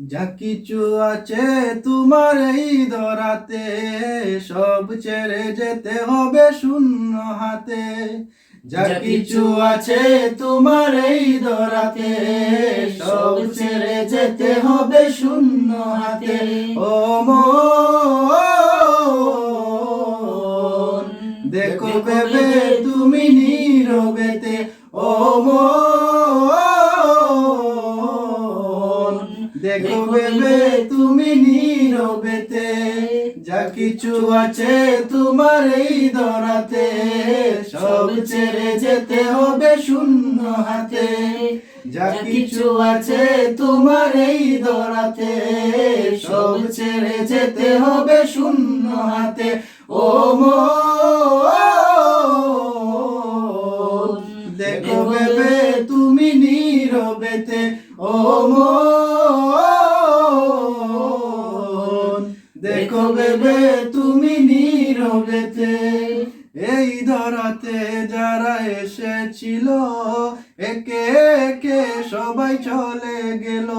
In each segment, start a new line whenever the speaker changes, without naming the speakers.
যা কিছু আছে তোমার এই ধরাতে সব ছেড়ে যেতে হবে শূন্য হাতে। যা কিছু আছে তোমার এই ধরাতে সব ছেড়ে যেতে হবে শূন্য হাতে। ও দেখো ভেবে তুমি নীরবেতে। ও মন দেখো ভেবে তুমি নীরবেতে যা কিছু আছে তোমার এই ধরাতে সব ছেড়ে যেতে হবে শূন্য হাতে। যা কিছু আছে তোমার এই ধরাতে সব ছেড়ে যেতে হবে শূন্য হাতে। ও মন দেখো ভেবে দেখো ভেবে তুমি নীরবেতে। এই ধরাতে যারা এসেছিল একে একে সবাই চলে গেল।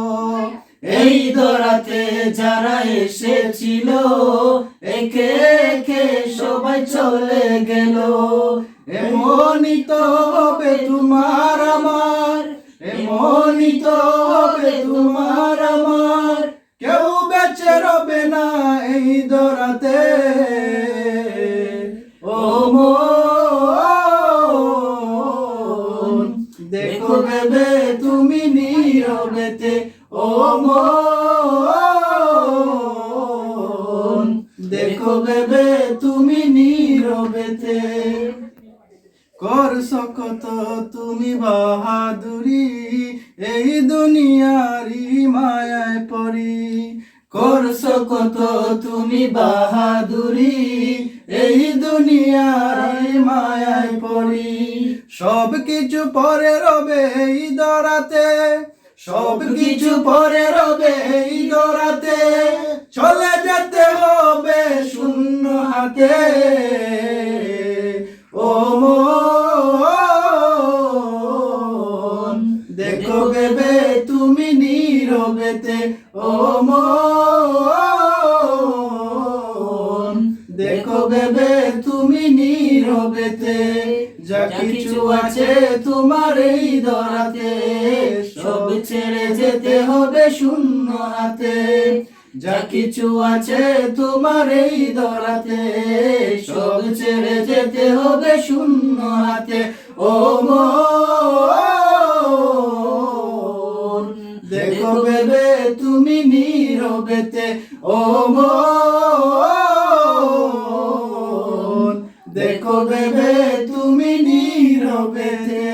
এই ধরাতে যারা এসেছিল একে একে সবাই চলে গেল। এমনই তো হবে তোমার দরাতে। ও মন দেখো ভেবে তুমি নীরবেতে। ও মন দেখো ভেবে তুমি নীরবেতে। করছ কত তুমি বাহাদুরি, এই দুনিয়ারি মায়ায় পড়ি। করছ কত তুমি বাহাদুরি? এই দুনিয়ার মায়ায় পড়ি। সব কিছু পরে রবে এই দরাতে। সব কিছু পরে রবে এই দরাতে। চলে যেতে হবে শূন্য হাতে। ও দেখো ভেবে তুমি নীরবেতে। ও মন। দেখো ভেবে তুমি নীরবেতে, যা কিছু আছে তোমার এই ধরাতে, সব ছেড়ে যেতে হবে শূন্য হাতে। যা কিছু আছে তোমার এই ধরাতে, সব ছেড়ে যেতে হবে শূন্য হাতে। ও মন নীরবেতে ও মন। দেখো বেবে তুমি নীরবেতে।